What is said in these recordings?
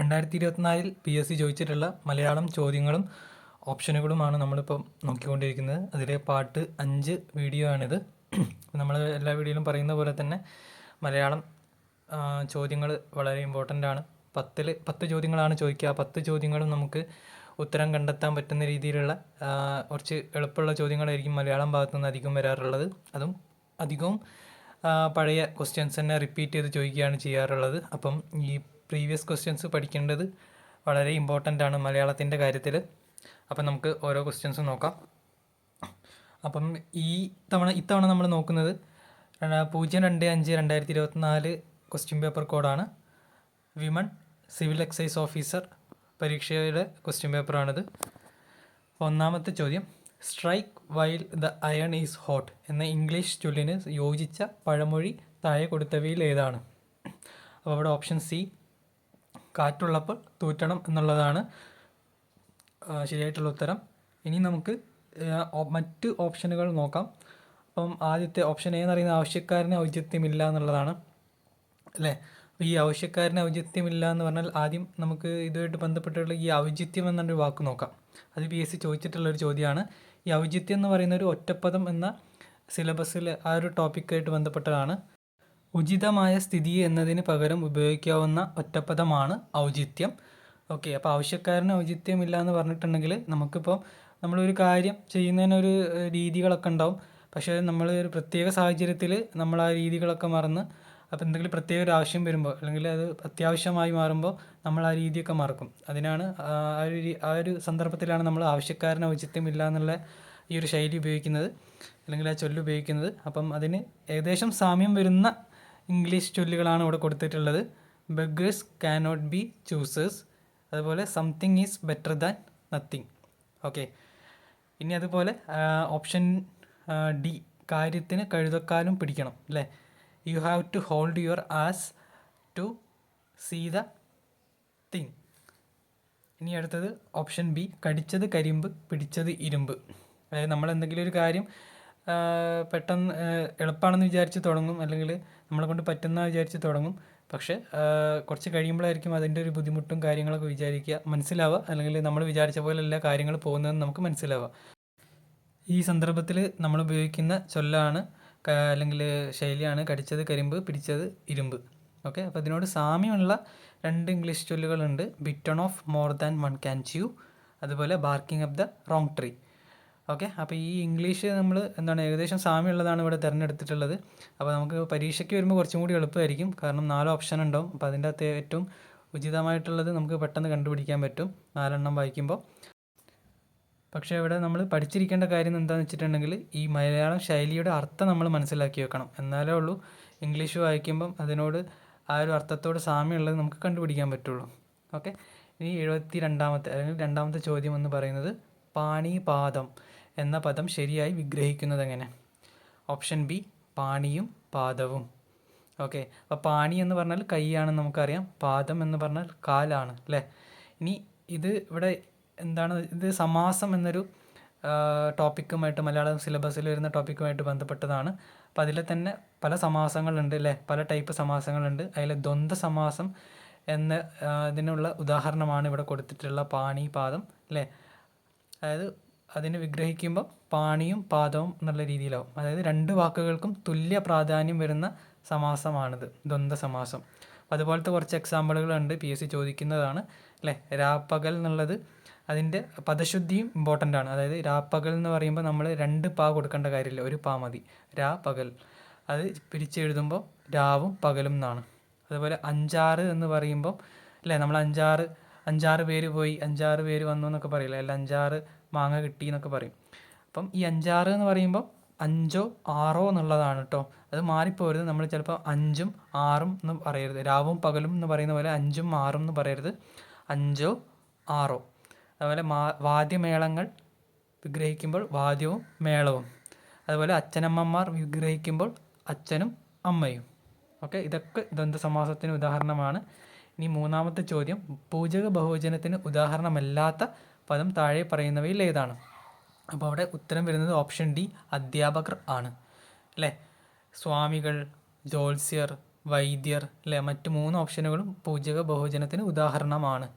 രണ്ടായിരത്തി ഇരുപത്തിനാലിൽ P S C ചോദിച്ചിട്ടുള്ള മലയാളം ചോദ്യങ്ങളും ഓപ്ഷനുകളുമാണ് നമ്മളിപ്പോൾ നോക്കിക്കൊണ്ടിരിക്കുന്നത്. അതിലെ പാട്ട് അഞ്ച് വീഡിയോ ആണിത്. നമ്മൾ എല്ലാ വീഡിയോയിലും പറയുന്ന പോലെ തന്നെ മലയാളം ചോദ്യങ്ങൾ വളരെ ഇമ്പോർട്ടന്റ് ആണ്. പത്തിൽ പത്ത് ചോദ്യങ്ങളാണ് ചോദിക്കുക. ആ പത്ത് ചോദ്യങ്ങളും നമുക്ക് ഉത്തരം കണ്ടെത്താൻ പറ്റുന്ന രീതിയിലുള്ള കുറച്ച് എളുപ്പമുള്ള ചോദ്യങ്ങളായിരിക്കും മലയാളം ഭാഗത്തു നിന്ന് അധികം വരാറുള്ളത്. അതും അധികവും പഴയ ക്വസ്റ്റ്യൻസ് തന്നെ റിപ്പീറ്റ് ചെയ്ത് ചോദിക്കുകയാണ് ചെയ്യാറുള്ളത്. അപ്പം ഈ പ്രീവിയസ് ക്വസ്റ്റ്യൻസ് പഠിക്കേണ്ടത് വളരെ ഇമ്പോർട്ടന്റ് ആണ് മലയാളത്തിന്റെ കാര്യത്തിൽ അപ്പം നമുക്ക് ഓരോ ക്വസ്റ്റ്യൻസും നോക്കാം. അപ്പം ഈ തവണ ഇത്തവണ നമ്മൾ നോക്കുന്നത് പൂജ്യം രണ്ട് അഞ്ച് രണ്ടായിരത്തി ഇരുപത്തിനാല് ക്വസ്റ്റ്യൻ പേപ്പർ കോഡാണ് വിമൺ സിവിൽ എക്സൈസ് ഓഫീസർ പരീക്ഷയുടെ ക്വസ്റ്റ്യൻ പേപ്പറാണിത് ഒന്നാമത്തെ ചോദ്യം strike while the iron is hot എന്ന ഇംഗ്ലീഷ് ചൊല്ലിന് യോജിച്ച പഴമൊഴി താഴെ കൊടുത്തവയിൽ ഏതാണ്? അപ്പോൾ അവിടെ ഓപ്ഷൻ സി കാറ്റുള്ളപ്പോൾ തൂറ്റണം എന്നുള്ളതാണ് ശരിയായിട്ടുള്ള ഉത്തരം. ഇനി നമുക്ക് മറ്റ് ഓപ്ഷനുകൾ നോക്കാം. അപ്പം ആദ്യത്തെ ഓപ്ഷൻ എ എന്ന് പറയുന്ന ആവശ്യക്കാരന് ഔചിത്യമില്ല എന്നുള്ളതാണ് അല്ലേ? അപ്പോൾ ഈ ആവശ്യക്കാരന് ഔചിത്യമില്ല എന്ന് പറഞ്ഞാൽ ആദ്യം നമുക്ക് ഇതുമായിട്ട് ബന്ധപ്പെട്ടിട്ടുള്ള ഈ ഔചിത്യം എന്നൊരു വാക്ക് നോക്കാം. അത് പി എസ് സി ചോദിച്ചിട്ടുള്ളൊരു ചോദ്യമാണ്. ഈ ഔചിത്യം എന്ന് പറയുന്ന ഒരു ഒറ്റപ്പദം എന്ന സിലബസിൽ ആ ഒരു ടോപ്പിക്കായിട്ട് ബന്ധപ്പെട്ടതാണ്. ഉചിതമായ സ്ഥിതി എന്നതിന് പകരം ഉപയോഗിക്കാവുന്ന ഒറ്റപ്പദമാണ് ഔചിത്യം. ഓക്കെ അപ്പോൾ ആവശ്യക്കാരന് ഔചിത്യമില്ല എന്ന് പറഞ്ഞിട്ടുണ്ടെങ്കിൽ നമുക്കിപ്പോൾ നമ്മളൊരു കാര്യം ചെയ്യുന്നതിനൊരു രീതികളൊക്കെ ഉണ്ടാവും. പക്ഷേ നമ്മൾ ഒരു പ്രത്യേക സാഹചര്യത്തിൽ നമ്മൾ ആ രീതികളൊക്കെ മറന്ന് അപ്പോൾ എന്തെങ്കിലും പ്രത്യേക ഒരു ആവശ്യം വരുമ്പോൾ അല്ലെങ്കിൽ അത് അത്യാവശ്യമായി മാറുമ്പോൾ നമ്മൾ ആ രീതിയൊക്കെ മറക്കും. അതിനാണ് ആ ഒരു ആ ഒരു സന്ദർഭത്തിലാണ് നമ്മൾ ആവശ്യക്കാരന് ഔചിത്യമില്ല എന്നുള്ള ഈ ഒരു ശൈലി ഉപയോഗിക്കുന്നത് അല്ലെങ്കിൽ ആ ചൊല്ല് ഉപയോഗിക്കുന്നത്. അപ്പം അതിന് ഏകദേശം സാമ്യം വരുന്ന ഇംഗ്ലീഷ് ചൊല്ലുകളാണ് ഇവിടെ കൊടുത്തിട്ടുള്ളത്. ബെഗേഴ്സ് കാനോട്ട് ബി ചൂസേഴ്സ് അതുപോലെ something is better than nothing okay ഇനി അതുപോലെ ഓപ്ഷൻ ഡി കാര്യത്തിന് കഴുതക്കാലും പിടിക്കണം അല്ലേ? You have to hold your ass to see the thing ഇനി അടുത്തത് ഓപ്ഷൻ ബി കടിച്ചത് കരിമ്പ് പിടിച്ചത് ഇരുമ്പ്. അതായത് നമ്മൾ എന്തെങ്കിലും ഒരു കാര്യം പെട്ടെന്ന് എളുപ്പമാണെന്ന് വിചാരിച്ച് തുടങ്ങും അല്ലെങ്കിൽ നമ്മളെ കൊണ്ട് പറ്റുന്ന വിചാരിച്ച് തുടങ്ങും. പക്ഷേ കുറച്ച് കഴിയുമ്പോഴായിരിക്കും അതിന്റെ ഒരു ബുദ്ധിമുട്ടും കാര്യങ്ങളൊക്കെ വിചാരിക്കുക. മനസ്സിലാവുക. അല്ലെങ്കിൽ നമ്മൾ വിചാരിച്ച പോലെയല്ല കാര്യങ്ങൾ പോകുന്നതെന്ന് നമുക്ക് മനസ്സിലാവുക. ഈ സന്ദർഭത്തിൽ നമ്മൾ ഉപയോഗിക്കുന്ന ചൊല്ലാണ് അല്ലെങ്കിൽ ശൈലിയാണ് കടിച്ചത് കരിമ്പ് പിടിച്ചത് ഇരുമ്പ്. ഓക്കെ? അപ്പോൾ അതിനോട് സാമ്യമുള്ള രണ്ട് English ചൊല്ലുകളുണ്ട്. Bitten off more than one can chew. അതുപോലെ barking up the wrong tree. Okay അപ്പോൾ ഈ ഇംഗ്ലീഷ് നമ്മൾ എന്താണ് ഏകദേശം സാമ്യമുള്ളതാണ് ഇവിടെ തിരഞ്ഞെടുത്തിട്ടുള്ളത്. അപ്പോൾ നമുക്ക് പരീക്ഷയ്ക്ക് വരുമ്പോൾ കുറച്ചും കൂടി എളുപ്പമായിരിക്കും. കാരണം നാല് ഓപ്ഷൻ ഉണ്ടാവും. അപ്പോൾ അതിന്റെ അകത്ത് ഏറ്റവും ഉചിതമായിട്ടുള്ളത് നമുക്ക് പെട്ടെന്ന് കണ്ടുപിടിക്കാൻ പറ്റും. നാലെണ്ണം വായിക്കുമ്പോൾ പക്ഷേ ഇവിടെ നമ്മൾ പഠിച്ചിരിക്കേണ്ട കാര്യം എന്താണെന്ന് വെച്ചിട്ടുണ്ടെങ്കിൽ ഈ മലയാളം ശൈലിയുടെ അർത്ഥം നമ്മൾ മനസ്സിലാക്കി വെക്കണം. എന്നാലേ ഉള്ളൂ ഇംഗ്ലീഷ് വായിക്കുമ്പം അതിനോട് ആ ഒരു അർത്ഥത്തോട് സാമ്യമുള്ളത് നമുക്ക് കണ്ടുപിടിക്കാൻ പറ്റുള്ളൂ. ഓക്കെ ഇനി എഴുപത്തി രണ്ടാമത്തെ അല്ലെങ്കിൽ രണ്ടാമത്തെ ചോദ്യം എന്ന് പറയുന്നത് പാണിപാദം. എന്ന പദം ശരിയായി വിഗ്രഹിക്കുന്നത് എങ്ങനെ ഓപ്ഷൻ ബി പാണിയും പാദവും. ഓക്കെ അപ്പോൾ പാണി എന്ന് പറഞ്ഞാൽ കൈയാണെന്ന് നമുക്കറിയാം. പാദം എന്ന് പറഞ്ഞാൽ കാലാണ് അല്ലേ? ഇനി ഇത് ഇവിടെ എന്താണ്? ഇത് സമാസം എന്നൊരു ടോപ്പിക്കുമായിട്ട് മലയാളം സിലബസിൽ വരുന്ന ടോപ്പിക്കുമായിട്ട് ബന്ധപ്പെട്ടതാണ്. അപ്പോൾ അതിൽ തന്നെ പല സമാസങ്ങളുണ്ട് അല്ലേ? പല ടൈപ്പ് സമാസങ്ങളുണ്ട്. അതിൽ ദ്വന്ദ് സമാസം എന്ന ഇതിനുള്ള ഉദാഹരണമാണ് ഇവിടെ കൊടുത്തിട്ടുള്ള പാണി പാദം അല്ലേ? അതായത് അതിനെ വിഗ്രഹിക്കുമ്പോൾ പാണിയും പാദവും എന്നുള്ള രീതിയിലാവും. അതായത് രണ്ട് വാക്കുകൾക്കും തുല്യ പ്രാധാന്യം വരുന്ന സമാസമാണിത് ദ്വന്ദ്വ സമാസം. അതുപോലത്തെ കുറച്ച് എക്സാമ്പിളുകളുണ്ട് പി എസ് സി ചോദിക്കുന്നതാണ് അല്ലേ? രാപ്പകൽ എന്നുള്ളത് അതിന്റെ പദശുദ്ധിയും ഇമ്പോർട്ടന്റ് ആണ്. അതായത് രാപ്പകൽ എന്ന് പറയുമ്പോൾ നമ്മൾ രണ്ട് പാ കൊടുക്കേണ്ട കാര്യമില്ല. ഒരു പാ മതി. രാ പകൽ അത് പിരിച്ചെഴുതുമ്പോൾ രാവും പകലും എന്നാണ്. അതുപോലെ അഞ്ചാറ് എന്ന് പറയുമ്പോൾ അല്ലേ? നമ്മൾ അഞ്ചാറ് അഞ്ചാറ് പേര് പോയി അഞ്ചാറ് പേര് വന്നു എന്നൊക്കെ പറയില്ല? അല്ല അഞ്ചാറ് മാങ്ങ കിട്ടി എന്നൊക്കെ പറയും. അപ്പം ഈ അഞ്ചാറ് എന്ന് പറയുമ്പോൾ അഞ്ചോ ആറോ എന്നുള്ളതാണ് കേട്ടോ അത് മാറിപ്പോരുത്. നമ്മൾ ചിലപ്പോൾ അഞ്ചും ആറും എന്ന് പറയരുത്. രാവും പകലും എന്ന് പറയുന്ന പോലെ അഞ്ചും ആറും എന്ന് പറയരുത്. അഞ്ചോ ആറോ. അതുപോലെ മാ വാദ്യമേളങ്ങൾ വിഗ്രഹിക്കുമ്പോൾ വാദ്യവും മേളവും. അതുപോലെ അച്ഛനമ്മമാർ വിഗ്രഹിക്കുമ്പോൾ അച്ഛനും അമ്മയും. ഓക്കെ? ഇതൊക്കെ ദ്വന്ദ്വ സമാസത്തിന് ഉദാഹരണമാണ്. ഇനി മൂന്നാമത്തെ ചോദ്യം. പൂജക ബഹുവചനത്തിന് ഉദാഹരണമല്ലാത്ത പദം താഴെ പറയുന്നവയിൽ ഏതാണ്? അപ്പോൾ അവിടെ ഉത്തരം വരുന്നത് ഓപ്ഷൻ ഡി അധ്യാപകർ ആണ്. അല്ലേ? സ്വാമികൾ ജ്യോത്സ്യർ വൈദ്യർ അല്ലെ? മറ്റ് മൂന്ന് ഓപ്ഷനുകളും പൂജക ബഹുജനത്തിന് ഉദാഹരണമാണ്.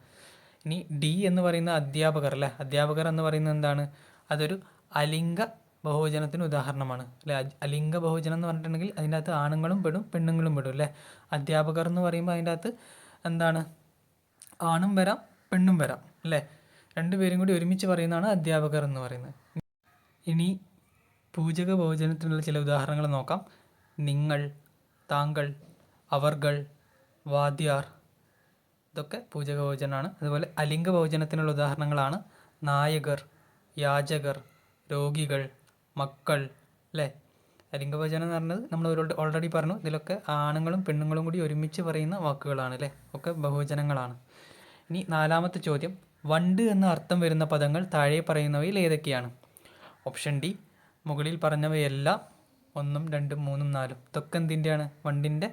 ഇനി ഡി എന്ന് പറയുന്ന അധ്യാപകർ അല്ലെ? അധ്യാപകർ എന്ന് പറയുന്നത് എന്താണ്? അതൊരു അലിംഗ ബഹുജനത്തിന് ഉദാഹരണമാണ്. അല്ലെ? അലിംഗ ബഹുജനം എന്ന് പറഞ്ഞിട്ടുണ്ടെങ്കിൽ അതിന്റെ അകത്ത് ആണുങ്ങളും പെടും പെണ്ണുങ്ങളും പെടും അല്ലേ? അധ്യാപകർ എന്ന് പറയുമ്പോൾ അതിന്റെ അകത്ത് എന്താണ്? ആണും വരാം പെണ്ണും വരാം അല്ലേ? രണ്ടുപേരും കൂടി ഒരുമിച്ച് പറയുന്നതാണ് അധ്യാപകർ എന്ന് പറയുന്നത്. ഇനി പൂജക ഭോജനത്തിനുള്ള ചില ഉദാഹരണങ്ങൾ നോക്കാം. നിങ്ങൾ താങ്കൾ അവർകൾ വാദ്യാർ ഇതൊക്കെ പൂജക ഭോജനമാണ്. അതുപോലെ അലിംഗ ഭോജനത്തിനുള്ള ഉദാഹരണങ്ങളാണ്. നായകർ യാചകർ രോഗികൾ മക്കൾ അല്ലേ? അലിംഗ ബഹുവചനം എന്ന് പറഞ്ഞത് നമ്മൾ ഓൾറെഡി പറഞ്ഞു. ഇതിലൊക്കെ ആണുങ്ങളും പെണ്ണുങ്ങളും കൂടി ഒരുമിച്ച് പറയുന്ന വാക്കുകളാണ് അല്ലേ? ഒക്കെ ബഹുജനങ്ങളാണ് ഇനി നാലാമത്തെ ചോദ്യം. വണ്ട് എന്ന അർത്ഥം വരുന്ന പദങ്ങൾ താഴെ പറയുന്നവയിൽ ഏതൊക്കെയാണ്? ഓപ്ഷൻ ഡി മുകളിൽ പറഞ്ഞവയെല്ലാം ഒന്നും രണ്ടും മൂന്നും നാലും. ഇതൊക്കെ എന്തിന്റെയാണ്? വണ്ടിന്റെ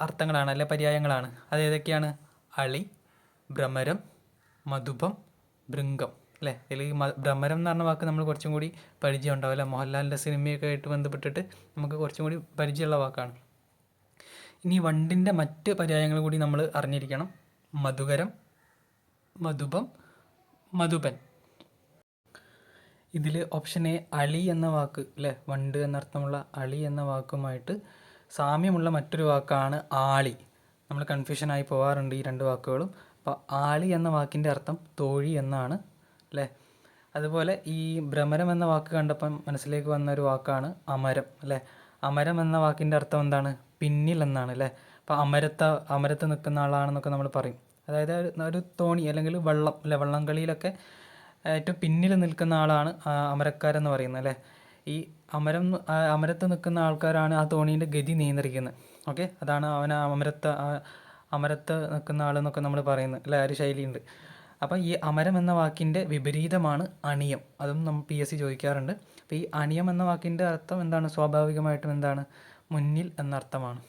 അർത്ഥങ്ങളാണ് അല്ലെ പര്യായങ്ങളാണ്. അതേതൊക്കെയാണ് അളി ഭ്രമരം മധുപം ഭൃംഗം. അല്ലേ? ഇതിൽ ഭ്രമരം എന്ന് പറഞ്ഞ വാക്ക് നമ്മൾ കുറച്ചും കൂടി പരിചയം ഉണ്ടാവില്ല മോഹൻലാലിന്റെ സിനിമയൊക്കെ ആയിട്ട് ബന്ധപ്പെട്ടിട്ട് നമുക്ക് കുറച്ചും കൂടി പരിചയമുള്ള വാക്കാണ്. ഇനി വണ്ടിന്റെ മറ്റ് പര്യായങ്ങൾ കൂടി നമ്മൾ അറിഞ്ഞിരിക്കണം. മധുകരം മധുപം മധുപൻ ഇതിൽ ഓപ്ഷൻ എ അളി എന്ന വാക്ക് അല്ലേ വണ്ട് എന്നർത്ഥമുള്ള അളി എന്ന വാക്കുമായിട്ട് സാമ്യമുള്ള മറ്റൊരു വാക്കാണ് ആളി. നമ്മൾ കൺഫ്യൂഷനായി പോകാറുണ്ട് ഈ രണ്ട് വാക്കുകളും. അപ്പോൾ ആളി എന്ന വാക്കിന്റെ അർത്ഥം തോഴി എന്നാണ് അല്ലേ അതുപോലെ ഈ ഭ്രമരം എന്ന വാക്ക് കണ്ടപ്പം മനസ്സിലേക്ക് വന്ന ഒരു വാക്കാണ് അമരം അല്ലേ അമരം എന്ന വാക്കിന്റെ അർത്ഥം എന്താണ്? പിന്നിൽ എന്നാണ് അല്ലേ അപ്പോൾ അമരത്ത അമരത്ത് നിൽക്കുന്ന ആളാണെന്നൊക്കെ നമ്മൾ പറയും. അതായത് ഒരു- തോണി അല്ലെങ്കിൽ വള്ളം അല്ലെ വള്ളം കളിയിലൊക്കെ ഏറ്റവും പിന്നിൽ നിൽക്കുന്ന ആളാണ് അമരക്കാരെന്ന് പറയുന്നത് അല്ലേ? ഈ അമരം അമരത്ത് നിൽക്കുന്ന ആൾക്കാരാണ് ആ തോണീന്റെ ഗതി നിയന്ത്രിക്കുന്നത്. ഓക്കെ? അതാണ് അവൻ അമരത്ത് അമരത്ത് നിൽക്കുന്ന ആളെന്നൊക്കെ നമ്മൾ പറയുന്നത് അല്ലേ? ആ ഒരു ശൈലിയുണ്ട്. അപ്പോൾ ഈ അമരം എന്ന വാക്കിന്റെ വിപരീതമാണ് അണിയം. അതും നമ്മൾ പി എസ് സി ചോദിക്കാറുണ്ട്. അപ്പോൾ ഈ അണിയം എന്ന വാക്കിന്റെ അർത്ഥം എന്താണ്? സ്വാഭാവികമായിട്ടും എന്താണ്? മുന്നിൽ എന്നർത്ഥമാണ്.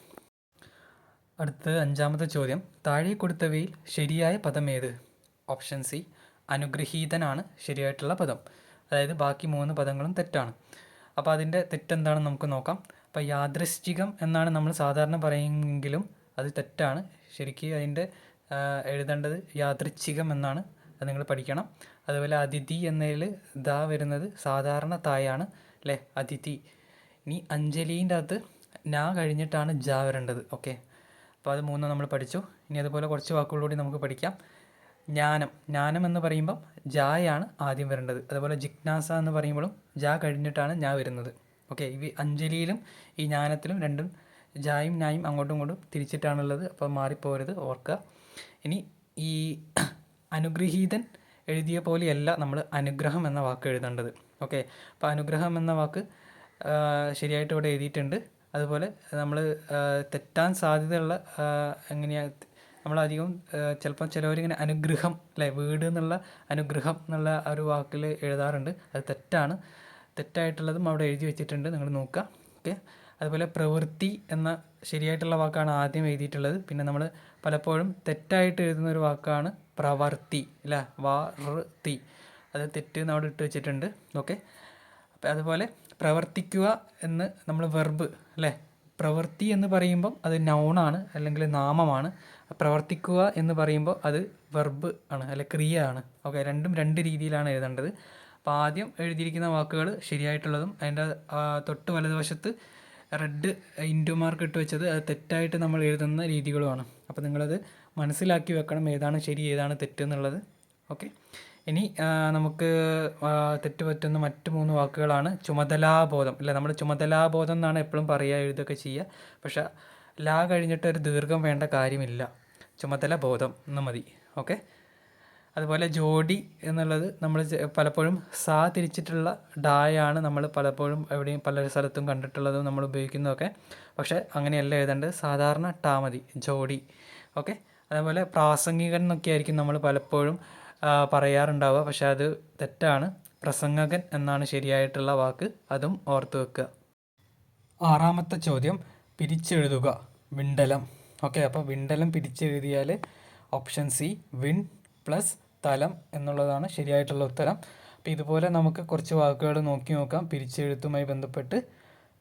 അടുത്ത അഞ്ചാമത്തെ ചോദ്യം. താഴെ കൊടുത്തവയിൽ ശരിയായ പദം ഏത് ഓപ്ഷൻ സി അനുഗ്രഹീതനാണ് ശരിയായിട്ടുള്ള പദം. അതായത് ബാക്കി മൂന്ന് പദങ്ങളും തെറ്റാണ്. അപ്പോൾ അതിന്റെ തെറ്റെന്താണെന്ന് നമുക്ക് നോക്കാം. അപ്പോൾ യാദൃശ്ചികം എന്നാണ് നമ്മൾ സാധാരണ പറയുമെങ്കിലും അത് തെറ്റാണ്. ശരിക്കും അതിന്റെ എഴുതേണ്ടത് യാദൃച്ഛികം എന്നാണ് അത് നിങ്ങൾ പഠിക്കണം. അതുപോലെ അതിഥി എന്നതിൽ ദാ വരുന്നത് സാധാരണ തായാണ് അല്ലേ? അതിഥി. ഇനി അഞ്ജലീന്റെ അകത്ത് നാ കഴിഞ്ഞിട്ടാണ് ജാ വരേണ്ടത്. ഓക്കെ. അപ്പോൾ അത് മൂന്നും നമ്മൾ പഠിച്ചു. ഇനി അതുപോലെ കുറച്ച് വാക്കുകളൂടി നമുക്ക് പഠിക്കാം. ജ്ഞാനം. ജ്ഞാനം എന്ന് പറയുമ്പം ജായാണ് ആദ്യം വരേണ്ടത്. അതുപോലെ ജിജ്ഞാസ എന്ന് പറയുമ്പോഴും ജാ കഴിഞ്ഞിട്ടാണ് ഞാൻ വരുന്നത്. ഓക്കെ ഈ അഞ്ജലിയിലും ഈ ജ്ഞാനത്തിലും രണ്ടും ജായും ഞായും അങ്ങോട്ടും ഇങ്ങോട്ടും തിരിച്ചിട്ടാണുള്ളത്. അപ്പോൾ മാറിപ്പോരുത് ഓർക്കുക. ഇനി ഈ അനുഗ്രഹീതൻ എഴുതിയ പോലെയല്ല നമ്മൾ അനുഗ്രഹം എന്ന വാക്ക് എഴുതേണ്ടത്. ഓക്കെ അപ്പോൾ അനുഗ്രഹം എന്ന വാക്ക് ശരിയായിട്ട് ഇവിടെ എഴുതിയിട്ടുണ്ട്. അതുപോലെ നമ്മൾ തെറ്റാൻ സാധ്യതയുള്ള എങ്ങനെയാണ് എങ്ങനെയാ നമ്മളധികം ചിലപ്പം ചിലവരിങ്ങനെ അനുഗ്രഹം അല്ലേ വീട് എന്നുള്ള അനുഗ്രഹം എന്നുള്ള ഒരു വാക്കിൽ എഴുതാറുണ്ട്. അത് തെറ്റാണ്. തെറ്റായിട്ടുള്ളതും അവിടെ എഴുതി വെച്ചിട്ടുണ്ട്. നിങ്ങൾ നോക്കുക. ഓക്കെ. അതുപോലെ പ്രവൃത്തി എന്ന ശരിയായിട്ടുള്ള വാക്കാണ് ആദ്യം എഴുതിയിട്ടുള്ളത്. പിന്നെ നമ്മൾ പലപ്പോഴും തെറ്റായിട്ട് എഴുതുന്ന ഒരു വാക്കാണ് പ്രവർത്തി അല്ലേ വാർത്തി അത് തെറ്റ് എന്ന് അവിടെ ഇട്ട് വെച്ചിട്ടുണ്ട്. ഓക്കെ. അതുപോലെ പ്രവർത്തിക്കുക എന്ന് നമ്മൾ വെർബ് അല്ലേ? പ്രവൃത്തി എന്ന് പറയുമ്പം അത് നൗണാണ് അല്ലെങ്കിൽ നാമമാണ്. പ്രവർത്തിക്കുക എന്ന് പറയുമ്പോൾ അത് വെർബ് ആണ് അല്ലെ ക്രിയ ആണ്. ഓക്കെ രണ്ടും രണ്ട് രീതിയിലാണ് എഴുതേണ്ടത്. അപ്പോൾ ആദ്യം എഴുതിയിരിക്കുന്ന വാക്കുകൾ ശരിയായിട്ടുള്ളതും അതിന്റെ തൊട്ട് വലതുവശത്ത് റെഡ് ഇന്റു മാർക്ക് ഇട്ട് വെച്ചത് അത് തെറ്റായിട്ട് നമ്മൾ എഴുതുന്ന രീതികളുമാണ്. അപ്പോൾ നിങ്ങളത് മനസ്സിലാക്കി വെക്കണം ഏതാണ് ശരി ഏതാണ് തെറ്റെന്നുള്ളത് ഓക്കെ ഇനി നമുക്ക് തെറ്റ് പറ്റുന്ന മറ്റ് മൂന്ന് വാക്കുകളാണ് ചുമതലാബോധം. അല്ല? നമ്മൾ ചുമതലാബോധം എന്നാണ് എപ്പോഴും പറയുക എഴുതൊക്കെ ചെയ്യുക. പക്ഷേ ലാ കഴിഞ്ഞിട്ട് ഒരു ദീർഘം വേണ്ട കാര്യമില്ല. ചുമതല ബോധം എന്ന് മതി. ഓക്കെ? അതുപോലെ ജോഡി എന്നുള്ളത് നമ്മൾ പലപ്പോഴും സാ തിരിച്ചിട്ടുള്ള ഡായാണ് നമ്മൾ പലപ്പോഴും എവിടെയും പല സ്ഥലത്തും കണ്ടിട്ടുള്ളതും നമ്മൾ ഉപയോഗിക്കുന്നതൊക്കെ. പക്ഷേ അങ്ങനെയല്ല എഴുതേണ്ടത്. സാധാരണ ടാ മതി ജോഡി. ഓക്കെ? അതേപോലെ പ്രാസംഗികൻ എന്നൊക്കെ ആയിരിക്കും നമ്മൾ പലപ്പോഴും പറയാറുണ്ടാവുക. പക്ഷെ അത് തെറ്റാണ്. പ്രസംഗകൻ എന്നാണ് ശരിയായിട്ടുള്ള വാക്ക്. അതും ഓർത്തു വെക്കുക. ആറാമത്തെ ചോദ്യം. പിരിച്ചെഴുതുക. വിണ്ടലം. ഓക്കെ അപ്പോൾ വിണ്ടലം പിരിച്ചെഴുതിയാൽ ഓപ്ഷൻ സി വിൺ പ്ലസ് തലം എന്നുള്ളതാണ് ശരിയായിട്ടുള്ള ഉത്തരം. അപ്പോൾ ഇതുപോലെ നമുക്ക് കുറച്ച് വാക്കുകൾ നോക്കി നോക്കാം. പിരിച്ചെഴുത്തുമായി ബന്ധപ്പെട്ട്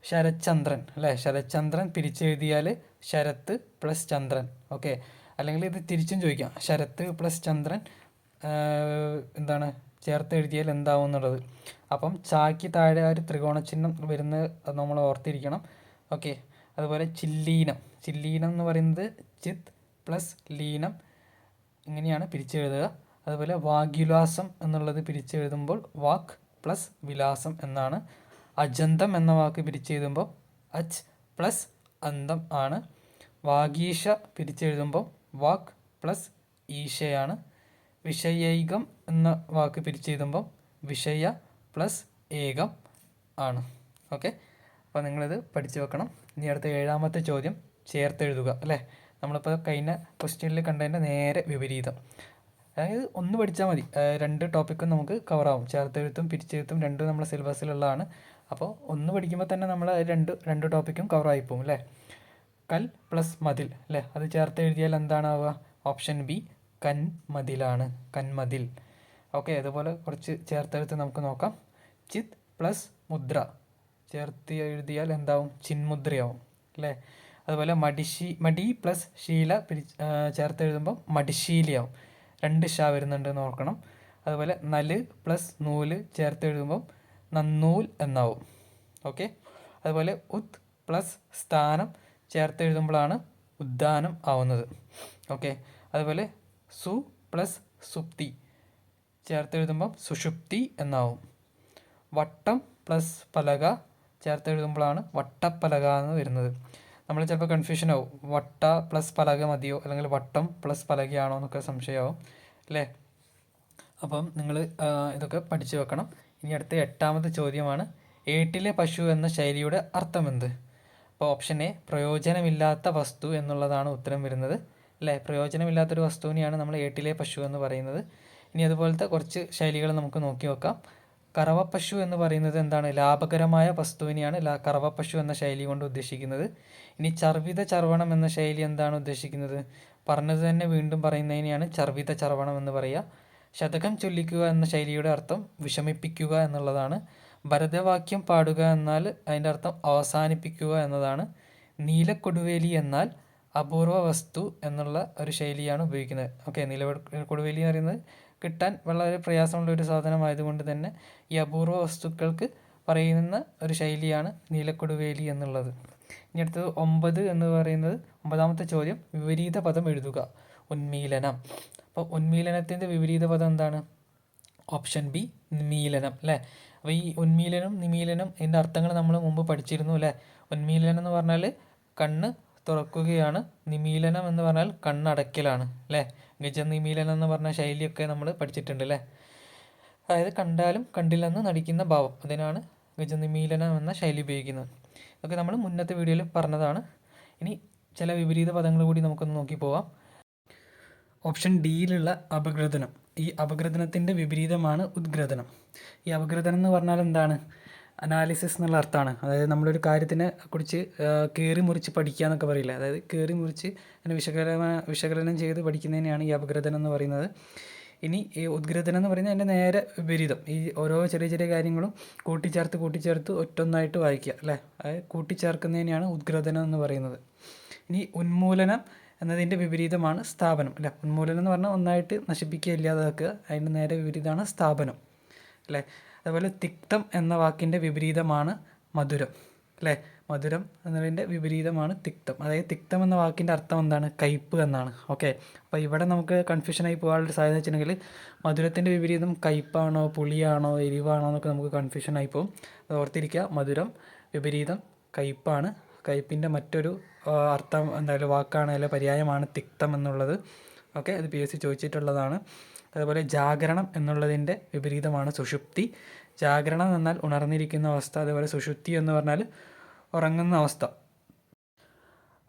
ശരത്ചന്ദ്രൻ അല്ലേ? ശരത്ചന്ദ്രൻ പിരിച്ചെഴുതിയാൽ ശരത്ത് പ്ലസ് ചന്ദ്രൻ. ഓക്കെ അല്ലെങ്കിൽ ഇത് തിരിച്ചും ചോദിക്കാം. ശരത്ത് പ്ലസ് ചന്ദ്രൻ എന്താണ് ചേർത്ത് എഴുതിയാൽ എന്താവും എന്നുള്ളത് അപ്പം ചാക്കി താഴെ ഒരു ത്രികോണ ചിഹ്നം വരുന്ന നമ്മൾ ഓർത്തിരിക്കണം. ഓക്കെ. അതുപോലെ ചില്ലീനം. ചില്ലീനം എന്ന് പറയുന്നത് ചിത്ത് പ്ലസ് ലീനം ഇങ്ങനെയാണ് പിരിച്ചെഴുതുക. അതുപോലെ വാഗ്യുലാസം എന്നുള്ളത് പിരിച്ചെഴുതുമ്പോൾ വാക്ക് പ്ലസ് വിലാസം എന്നാണ്. അജന്തം എന്ന വാക്ക് പിരിച്ചെഴുതുമ്പോൾ അച്ച് പ്ലസ് അന്തം ആണ്. വാഗീഷ പിരിച്ചെഴുതുമ്പോൾ വാക്ക് പ്ലസ് ഈശയാണ്. വിഷയൈകം എന്ന വാക്ക് പിരിച്ചെഴുതുമ്പോൾ വിഷയ പ്ലസ് ഏകം ആണ്. ഓക്കെ? അപ്പോൾ നിങ്ങളിത് പഠിച്ചു വെക്കണം. ഇനി അടുത്ത ഏഴാമത്തെ ചോദ്യം ചേർത്തെഴുതുക അല്ലേ? നമ്മളിപ്പോൾ കഴിഞ്ഞ ക്വസ്റ്റ്യനിൽ കണ്ടതിന്റെ നേരെ വിപരീതം. അതായത് ഒന്ന് പഠിച്ചാൽ മതി. രണ്ട് ടോപ്പിക്കും നമുക്ക് കവറാവും ചേർത്തെഴുത്തും പിരിച്ചെഴുത്തും രണ്ടും നമ്മുടെ സിലബസിലുള്ളതാണ് അപ്പോൾ ഒന്ന് പഠിക്കുമ്പോൾ തന്നെ നമ്മൾ രണ്ട് രണ്ട് ടോപ്പിക്കും കവറായി പോകും അല്ലേ? കൽ പ്ലസ് മതിൽ അല്ലേ? അത് ചേർത്ത് എഴുതിയാൽ എന്താണാവുക? ഓപ്ഷൻ ബി കൻമതിലാണ് കന്മതിൽ ഓക്കെ അതുപോലെ കുറച്ച് ചേർത്തെഴുത്ത് നമുക്ക് നോക്കാം. ചിത് പ്ലസ് മുദ്ര. ചേർത്ത് എഴുതിയാൽ എന്താവും? ചിന്മുദ്രയാവും അല്ലേ? അതുപോലെ മടിശി മടി പ്ലസ് ശീല പിരി ചേർത്ത് എഴുതുമ്പോൾ മടിശീലയാവും. രണ്ട് ഷാ വരുന്നുണ്ട് എന്ന് ഓർക്കണം. അതുപോലെ നൽ പ്ലസ് നൂൽ ചേർത്ത് എഴുതുമ്പം നന്നൂൽ എന്നാവും. ഓക്കെ? അതുപോലെ ഉത് പ്ലസ് സ്ഥാനം ചേർത്ത് എഴുതുമ്പോഴാണ് ഉദ്ദാനം ആവുന്നത്. ഓക്കെ? അതുപോലെ സു പ്ലസ് സുപ്തി. ചേർത്ത് സുഷുപ്തി എന്നാവും. വട്ടം പ്ലസ് പലക ചേർത്ത് എഴുതുമ്പോഴാണ് വട്ടപ്പലക എന്ന് വരുന്നത്. നമ്മൾ ചിലപ്പോൾ കൺഫ്യൂഷൻ ആവും. വട്ട പ്ലസ് പലക മതിയോ? അല്ലെങ്കിൽ വട്ടം പ്ലസ് പലകയാണോ എന്നൊക്കെ സംശയമാവും. അല്ലേ? അപ്പം നിങ്ങൾ ഇതൊക്കെ പഠിച്ചു വെക്കണം. ഇനി അടുത്ത എട്ടാമത്തെ ചോദ്യമാണ് ഏട്ടിലെ പശു എന്ന ശൈലിയുടെ അർത്ഥമെന്ത്? അപ്പോൾ ഓപ്ഷൻ എ പ്രയോജനമില്ലാത്ത വസ്തു എന്നുള്ളതാണ് ഉത്തരം വരുന്നത്. അല്ലേ? പ്രയോജനമില്ലാത്തൊരു വസ്തുവിനെയാണ് നമ്മൾ ഏട്ടിലെ പശു എന്ന് പറയുന്നത്. ഇനി അതുപോലത്തെ കുറച്ച് ശൈലികൾ നമുക്ക് നോക്കി നോക്കാം. കറവപ്പശു എന്ന് പറയുന്നത് എന്താണ്? ലാഭകരമായ വസ്തുവിനെയാണ് ലാ കറവപ്പശു എന്ന ശൈലി കൊണ്ട് ഉദ്ദേശിക്കുന്നത്. ഇനി ചർവിത ചർവണം എന്ന ശൈലി എന്താണ് ഉദ്ദേശിക്കുന്നത്? പറഞ്ഞത് തന്നെ വീണ്ടും പറയുന്നതിനെയാണ് ചർവിത ചർവണം എന്ന് പറയുക. ശതകം ചൊല്ലിക്കുക എന്ന ശൈലിയുടെ അർത്ഥം വിഷമിപ്പിക്കുക എന്നുള്ളതാണ്. ഭരതവാക്യം പാടുക എന്നാൽ അതിന്റെ അർത്ഥം അവസാനിപ്പിക്കുക എന്നതാണ്. നീലക്കൊടുവേലി എന്നാൽ അപൂർവ വസ്തു എന്നുള്ള ഒരു ശൈലിയാണ് ഉപയോഗിക്കുന്നത്. ഓക്കെ നീല കൊടുവേലി എന്ന് പറയുന്നത് കിട്ടാൻ വളരെ പ്രയാസമുള്ള ഒരു സാധനമായതുകൊണ്ട് തന്നെ ഈ അപൂർവ വസ്തുക്കൾക്ക് പറയുന്ന ഒരു ശൈലിയാണ് നീലക്കൊടുവേലി എന്നുള്ളത്. ഇനി അടുത്തത് ഒമ്പത് എന്ന് പറയുന്നത് ഒമ്പതാമത്തെ ചോദ്യം വിപരീത പദം എഴുതുക. ഉന്മീലനം. അപ്പോൾ ഉന്മീലനത്തിന്റെ വിപരീത പദം എന്താണ്? ഓപ്ഷൻ ബി നിമീലനം അല്ലേ? അപ്പോൾ ഈ ഉന്മീലനം നിമീലനം ഇതിന്റെ അർത്ഥങ്ങൾ നമ്മൾ മുമ്പ് പഠിച്ചിരുന്നു അല്ലേ? ഉന്മീലനം എന്ന് പറഞ്ഞാൽ കണ്ണ് തുറക്കുകയാണ്. നിമീലനം എന്ന് പറഞ്ഞാൽ കണ്ണടയ്ക്കലാണ് അല്ലേ? ഗജനിമീലനം എന്ന് പറഞ്ഞ ശൈലിയൊക്കെ നമ്മൾ പഠിച്ചിട്ടുണ്ട് അല്ലേ? അതായത് കണ്ടാലും കണ്ടില്ലെന്ന് നടിക്കുന്ന ഭാവം. അതിനാണ് ഗജനിമീലനം എന്ന ശൈലി ഉപയോഗിക്കുന്നത്. ഇതൊക്കെ നമ്മൾ മുന്നത്തെ വീഡിയോയിൽ പറഞ്ഞതാണ്. ഇനി ചില വിപരീത പദങ്ങൾ കൂടി നമുക്കൊന്ന് നോക്കി പോവാം. ഓപ്ഷൻ ഡിയിലുള്ള അപഗ്രഥനം. ഈ അപഗ്രഥനത്തിന്റെ വിപരീതമാണ് ഉദ്ഗ്രഥനം. ഈ അപഗ്രഥനം എന്ന് പറഞ്ഞാൽ എന്താണ്? അനാലിസിസ് എന്നുള്ള അർത്ഥമാണ്. അതായത് നമ്മളൊരു കാര്യത്തിനെ കുറിച്ച് കയറി മുറിച്ച് പഠിക്കുക എന്നൊക്കെ പറയില്ല? അതായത് കയറി മുറിച്ച് അതിനെ വിശകലന വിശകലനം ചെയ്ത് പഠിക്കുന്നതിനെയാണ് ഈ അപഗ്രഥനം എന്ന് പറയുന്നത്. ഇനി ഈ ഉദ്ഗ്രഥനം എന്ന് പറയുന്നത് അതിന്റെ നേരെ വിപരീതം. ഈ ഓരോ ചെറിയ ചെറിയ കാര്യങ്ങളും കൂട്ടിച്ചേർത്ത് കൂട്ടിച്ചേർത്ത് ഒറ്റൊന്നായിട്ട് വായിക്കുക അല്ലേ? അതായത് കൂട്ടിച്ചേർക്കുന്നതിനെയാണ് ഉദ്ഗ്രഥനം എന്ന് പറയുന്നത്. ഇനി ഉന്മൂലനം എന്നതിന്റെ വിപരീതമാണ് സ്ഥാപനം അല്ലേ? ഉന്മൂലനം എന്ന് പറഞ്ഞാൽ ഒന്നായിട്ട് നശിപ്പിക്കുക ഇല്ലാതാക്കുക. അതിന്റെ നേരെ വിപരീതമാണ് സ്ഥാപനം അല്ലേ? അതുപോലെ തിക്തം എന്ന വാക്കിന്റെ വിപരീതമാണ് മധുരം. അല്ലേ? മധുരം എന്നതിന്റെ വിപരീതമാണ് തിക്തം. അതായത് തിക്തം എന്ന വാക്കിന്റെ അർത്ഥം എന്താണ്? കയ്പ്പ് എന്നാണ്. ഓക്കെ? അപ്പോൾ ഇവിടെ നമുക്ക് കൺഫ്യൂഷനായി പോകാനുള്ള സാധ്യത വെച്ചിട്ടുണ്ടെങ്കിൽ മധുരത്തിന്റെ വിപരീതം കയ്പ്പാണോ പുളിയാണോ എരിവാണോ എന്നൊക്കെ നമുക്ക് കൺഫ്യൂഷനായി പോകും. അത് ഓർത്തിരിക്കുക. മധുരം വിപരീതം കയ്പ്പാണ്. കയ്പ്പിന്റെ മറ്റൊരു അർത്ഥം എന്തായാലും വാക്കാണ് അല്ലെ പര്യായമാണ് തിക്തം എന്നുള്ളത്. ഓക്കെ? അത് പി എസ് സി ചോദിച്ചിട്ടുള്ളതാണ്. അതുപോലെ ജാഗരണം എന്നുള്ളതിന്റെ വിപരീതമാണ് സുഷുപ്തി. ജാഗരണം എന്നാൽ ഉണർന്നിരിക്കുന്ന അവസ്ഥ അതുപോലെ സുഷുപ്തി എന്ന് പറഞ്ഞാൽ ഉറങ്ങുന്ന അവസ്ഥ.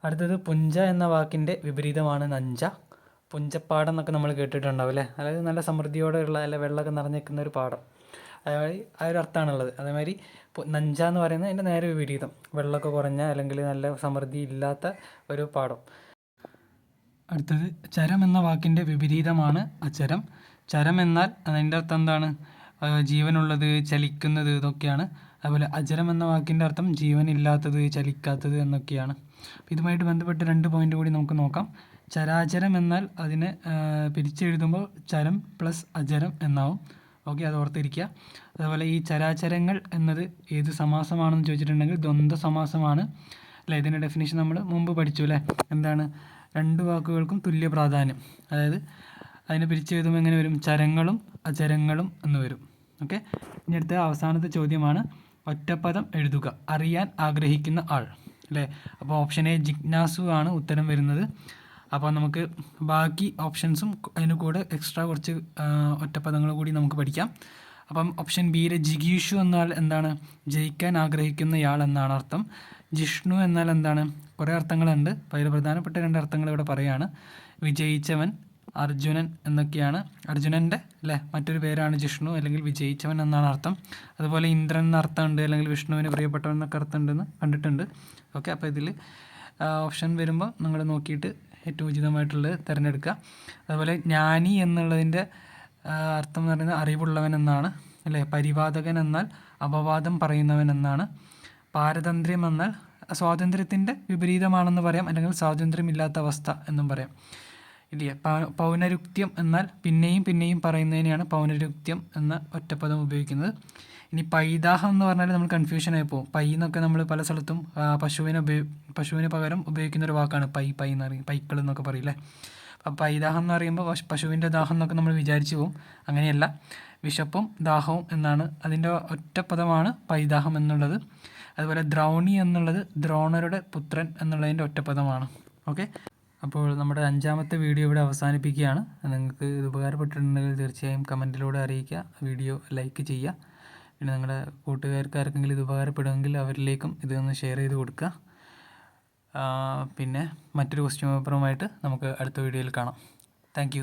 അടുത്തത് പുഞ്ച എന്ന വാക്കിന്റെ വിപരീതമാണ് നഞ്ച. പുഞ്ചപ്പാടം എന്നൊക്കെ നമ്മൾ കേട്ടിട്ടുണ്ടാവും അല്ലേ? അതായത് നല്ല സമൃദ്ധിയോടെയുള്ള അല്ലെ വെള്ളമൊക്കെ നിറഞ്ഞിരിക്കുന്ന ഒരു പാടം. അതായത് ആ ഒരു അർത്ഥമാണുള്ളത്. അതേമാതിരി നഞ്ച എന്ന് പറയുന്നത് അതിന്റെ നേരെ വിപരീതം. വെള്ളമൊക്കെ കുറഞ്ഞ അല്ലെങ്കിൽ നല്ല സമൃദ്ധി ഇല്ലാത്ത ഒരു പാടം. അടുത്തത് ചരം എന്ന വാക്കിന്റെ വിപരീതമാണ് അചരം. ചരം എന്നാൽ അതിന്റെ അർത്ഥം എന്താണ്? ജീവനുള്ളത് ചലിക്കുന്നത് ഇതൊക്കെയാണ്. അതുപോലെ അചരം എന്ന വാക്കിന്റെ അർത്ഥം ജീവൻ ഇല്ലാത്തത് ചലിക്കാത്തത് എന്നൊക്കെയാണ്. ഇതുമായിട്ട് ബന്ധപ്പെട്ട് രണ്ട് പോയിന്റ് കൂടി നമുക്ക് നോക്കാം. ചരാചരം എന്നാൽ അതിനെ പിരിച്ചെഴുതുമ്പോൾ ചരം പ്ലസ് അചരം എന്നാവും. ഓക്കെ അത് ഓർത്തിരിക്കുക. അതുപോലെ ഈ ചരാചരങ്ങൾ എന്നത് ഏത് സമാസമാണെന്ന് ചോദിച്ചിട്ടുണ്ടെങ്കിൽ ദ്വന്ദ്വ സമാസമാണ്. അല്ലേ? ഇതിന്റെ ഡെഫിനേഷൻ നമ്മൾ മുമ്പ് പഠിച്ചു അല്ലേ? എന്താണ്? രണ്ട് വാക്കുകൾക്കും തുല്യ പ്രാധാന്യം. അതായത് അതിനെ പിരിച്ചെഴുതുമ്പോൾ എങ്ങനെ വരും? ചരങ്ങളും അചരങ്ങളും എന്ന് വരും. ഓക്കെ? ഇനി അടുത്ത അവസാനത്തെ ചോദ്യമാണ്. ഒറ്റപ്പദം എഴുതുക. അറിയാൻ ആഗ്രഹിക്കുന്ന ആൾ. അല്ലേ? അപ്പോൾ ഓപ്ഷൻ എ ജിജ്ഞാസു ആണ് ഉത്തരം വരുന്നത്. അപ്പോൾ നമുക്ക് ബാക്കി ഓപ്ഷൻസും അതിന് കൂടെ എക്സ്ട്രാ കുറച്ച് ഒറ്റപ്പദങ്ങൾ കൂടി നമുക്ക് പഠിക്കാം. അപ്പം ഓപ്ഷൻ ബിയിലെ ജിഗീഷു എന്നാൽ എന്താണ്? ജയിക്കാൻ ആഗ്രഹിക്കുന്നയാൾ എന്നാണ് അർത്ഥം. ജിഷ്ണു എന്നാൽ എന്താണ്? കുറേ അർത്ഥങ്ങളുണ്ട്. അപ്പോൾ അതിൽ പ്രധാനപ്പെട്ട രണ്ട് അർത്ഥങ്ങൾ ഇവിടെ പറയുകയാണ് വിജയിച്ചവൻ അർജുനൻ എന്നൊക്കെയാണ്. അർജുനന്റെ അല്ലേ? മറ്റൊരു പേരാണ് ജിഷ്ണു അല്ലെങ്കിൽ വിജയിച്ചവൻ എന്നാണ് അർത്ഥം. അതുപോലെ ഇന്ദ്രൻ എന്ന അർത്ഥമുണ്ട് അല്ലെങ്കിൽ വിഷ്ണുവിന് പ്രിയപ്പെട്ടവൻ എന്നൊക്കെ അർത്ഥം ഉണ്ടെന്ന് കണ്ടിട്ടുണ്ട്. ഓക്കെ അപ്പോൾ ഇതിൽ ഓപ്ഷൻ വരുമ്പോൾ നിങ്ങൾ നോക്കിയിട്ട് ഏറ്റവും ഉചിതമായിട്ടുള്ളത് തിരഞ്ഞെടുക്കുക. അതുപോലെ ജ്ഞാനി എന്നുള്ളതിന്റെ അർത്ഥം എന്ന് പറയുന്നത് അറിവുള്ളവൻ എന്നാണ്. അല്ലേ? പരിവാദകൻ എന്നാൽ അപവാദം പറയുന്നവൻ എന്നാണ്. പാരതന്ത്ര്യം എന്നാൽ സ്വാതന്ത്ര്യത്തിന്റെ വിപരീതമാണെന്ന് പറയാം അല്ലെങ്കിൽ സ്വാതന്ത്ര്യമില്ലാത്ത അവസ്ഥ എന്നും പറയാം. ഇല്ലേ? പൗനരുക്ത്യം എന്നാൽ പിന്നെയും പിന്നെയും പറയുന്നതിനെയാണ് പൗനരുക്ത്യം എന്ന ഒറ്റപ്പദം ഉപയോഗിക്കുന്നത്. ഇനി പൈതാഹം എന്ന് പറഞ്ഞാൽ നമ്മൾ കൺഫ്യൂഷൻ ആയി പോകും. പൈ എന്നൊക്കെ നമ്മൾ പല സ്ഥലത്തും പശുവിനെ ഉപയോഗി പശുവിന് പകരം ഉപയോഗിക്കുന്ന ഒരു വാക്കാണ് പൈ പൈ എന്ന് പറയും പൈക്കൾ എന്നൊക്കെ പറയില്ലേ അപ്പം പൈദാഹം എന്ന് പറയുമ്പോൾ പശു- പശുവിന്റെ ദാഹം എന്നൊക്കെ നമ്മൾ വിചാരിച്ചു പോകും അങ്ങനെയല്ല. വിശപ്പും ദാഹവും എന്നാണ് അതിന്റെ ഒറ്റപ്പദമാണ് പൈദാഹം എന്നുള്ളത്. അതുപോലെ ദ്രൗണി എന്നുള്ളത് ദ്രോണരുടെ പുത്രൻ എന്നുള്ളതിന്റെ ഒറ്റപ്പദമാണ്. ഓക്കെ? അപ്പോൾ നമ്മുടെ അഞ്ചാമത്തെ വീഡിയോ ഇവിടെ അവസാനിപ്പിക്കുകയാണ്. നിങ്ങൾക്ക് ഇത് ഉപകാരപ്പെട്ടിട്ടുണ്ടെങ്കിൽ തീർച്ചയായും കമന്റിലൂടെ അറിയിക്കുക. വീഡിയോ ലൈക്ക് ചെയ്യുക. പിന്നെ നിങ്ങളുടെ കൂട്ടുകാർക്ക് ആർക്കെങ്കിലും ഇത് ഉപകാരപ്പെടുമെങ്കിൽ അവരിലേക്കും ഇതൊന്ന് ഷെയർ ചെയ്ത് കൊടുക്കുക. പിന്നെ മറ്റൊരു ക്വസ്റ്റ്യൻ പേപ്പറുമായിട്ട് നമുക്ക് അടുത്ത വീഡിയോയിൽ കാണാം. താങ്ക്